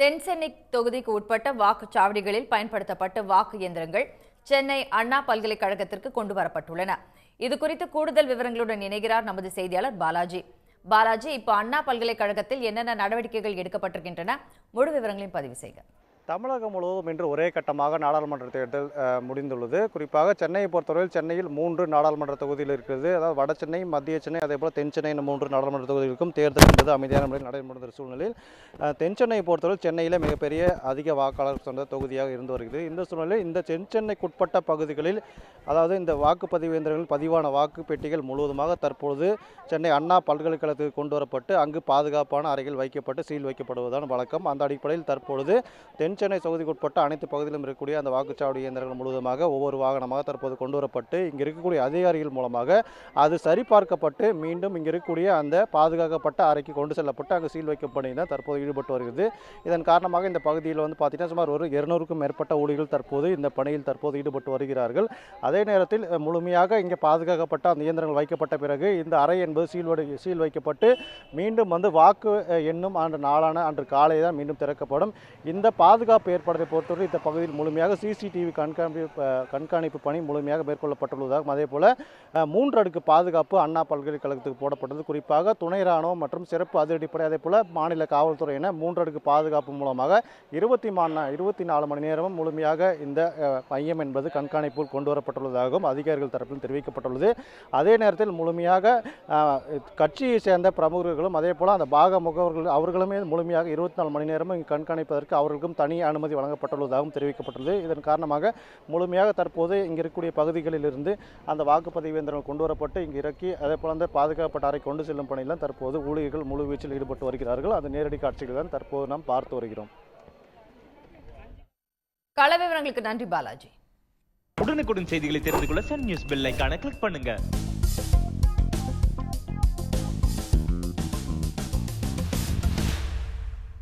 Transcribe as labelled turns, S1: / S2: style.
S1: தென்சென்னை தொகுதிக்கு உட்பட்ட வாக்குச்சாவடிகளில் பயன்படுத்தப்பட்ட வாக்கு இயந்திரங்கள் சென்னை அண்ணா பல்கலைக்கழகத்திற்கு கொண்டு வரப்பட்டுள்ளன. இது குறித்து கூடுதல் விவரங்களுடன் இணைகிறார் நமது செய்தியாளர் பாலாஜி. பாலாஜி இப்போ அண்ணா பல்கலைக்கழகத்தில் என்னென்ன நடவடிக்கைகள் எடுக்கப்பட்டிருக்கின்றன? முழு விவரங்களையும் பதிவு செய்க.
S2: தமிழகம் முழுவதும் இன்று ஒரே கட்டமாக நாடாளுமன்ற தேர்தல் முடிந்துள்ளது. குறிப்பாக சென்னையை பொறுத்தவரையில் சென்னையில் மூன்று நாடாளுமன்ற தொகுதியில் இருக்கிறது. அதாவது வட சென்னை மத்திய சென்னை அதே போல் தென் சென்னை என மூன்று நாடாளுமன்ற தொகுதிகளுக்கும் தேர்தல் என்பது அமைதியான முறையில் நடைபெறுகிற சூழ்நிலையில் தென் சென்னையை பொறுத்தவரையில் சென்னையில் மிகப்பெரிய அதிக வாக்காளர் சொந்த தொகுதியாக இருந்து வருகிறது. இந்த சூழ்நிலையில் இந்த தென் சென்னைக்குட்பட்ட பகுதிகளில் அதாவது இந்த வாக்குப்பதிவு இயந்திரங்கள் பதிவான வாக்கு பெட்டிகள் முழுவதுமாக தற்பொழுது சென்னை அண்ணா பல்கலைக்கழகத்துக்கு கொண்டு வரப்பட்டு அங்கு பாதுகாப்பான அறைகள் வைக்கப்பட்டு சீல் வைக்கப்படுவதான வழக்கம். அந்த அடிப்படையில் தற்பொழுது தென் சென்னை தொகுதிக்குட்பட்ட அனைத்து பகுதியிலும் இருக்கக்கூடிய அந்த வாக்குச்சாவடி இயந்திரங்கள் முழுவதுமாக ஒவ்வொரு வாகனமாக தற்போது கொண்டு வரப்பட்டு இங்கே இருக்கக்கூடிய அதிகாரிகள் மூலமாக அது சரிபார்க்கப்பட்டு மீண்டும் இங்கே இருக்கக்கூடிய அந்த பாதுகாக்கப்பட்ட அறைக்கு கொண்டு செல்லப்பட்டு அங்கே சீல் வைக்கும் பணி தான் தற்போது ஈடுபட்டு வருகிறது. இதன் காரணமாக இந்த பகுதியில் வந்து பார்த்தீங்கன்னா சுமார் ஒரு இருநூறுக்கும் மேற்பட்ட ஊழியர்கள் தற்போது இந்த பணியில் தற்போது ஈடுபட்டு வருகிறார்கள். அதே நேரத்தில் முழுமையாக இங்கே பாதுகாக்கப்பட்ட அந்த இயந்திரங்கள் வைக்கப்பட்ட பிறகு இந்த அறை என்பது சீல் சீல் வைக்கப்பட்டு மீண்டும் வந்து வாக்கு எண்ணும் அன்று நாளான அன்று காலை தான் மீண்டும் திறக்கப்படும். இந்த பாதுகாப்பு ஏற்பாடுகளை பொறுத்தவரை இந்த பகுதியில் முழுமையாக சிசிடிவி கண்காணிப்பு கண்காணிப்பு பணி முழுமையாக மேற்கொள்ளப்பட்டுள்ளதாகவும் அதே போல் மூன்று அடுக்கு பாதுகாப்பு அண்ணா பல்கலைக்கழகத்துக்கு போடப்பட்டது. குறிப்பாக துணை ராணுவம் மற்றும் சிறப்பு அதிரடிப்படை அதே போல் மாநில காவல்துறை என மூன்று அடுக்கு பாதுகாப்பு மூலமாக இருபத்தி மா இருபத்தி நாலு மணி நேரமும் முழுமையாக இந்த மையம் என்பது கண்காணிப்பில் கொண்டு வரப்பட்டுள்ளதாகவும் அதிகாரிகள் தரப்பில் தெரிவிக்கப்பட்டுள்ளது. அதே நேரத்தில் முழுமையாக கட்சியை சேர்ந்த பிரமுகர்களும் அதே போல் அந்த பாக முகவர்கள் அவர்களுமே முழுமையாக இருபத்தி நாலு மணி நேரமும் கண்காணிப்பதற்கு அவர்களுக்கும் தனி அனுமதி வழங்கப்பட்டுள்ளதாகவும் தெரிவிக்கப்பட்டுள்ளது. இதன் காரணமாக முழுமையாக தற்போது இங்கு இருக்கக்கூடிய பகுதிகளிலிருந்து அந்த வாக்குப்பதிவு இயந்திரங்கள் கொண்டு வரப்பட்டு இங்கு இறக்கி அதே போல் அந்த பாதுகாப்பட்ட அறை கொண்டு செல்லும் பணியில் தற்போது ஊழியர்கள் முழு வீச்சில் ஈடுபட்டு வருகிறார்கள். அந்த நேரடி காட்சிகள் தான் தற்போது நாம் பார்த்து வருகிறோம்.
S1: கள விவரங்களுக்கு நன்றி பாலாஜி.
S3: உடனுக்குடன் செய்திகளை தெரிந்து கொள்ள சன் நியூஸ் பெல் ஐகானை கிளிக் பண்ணுங்க.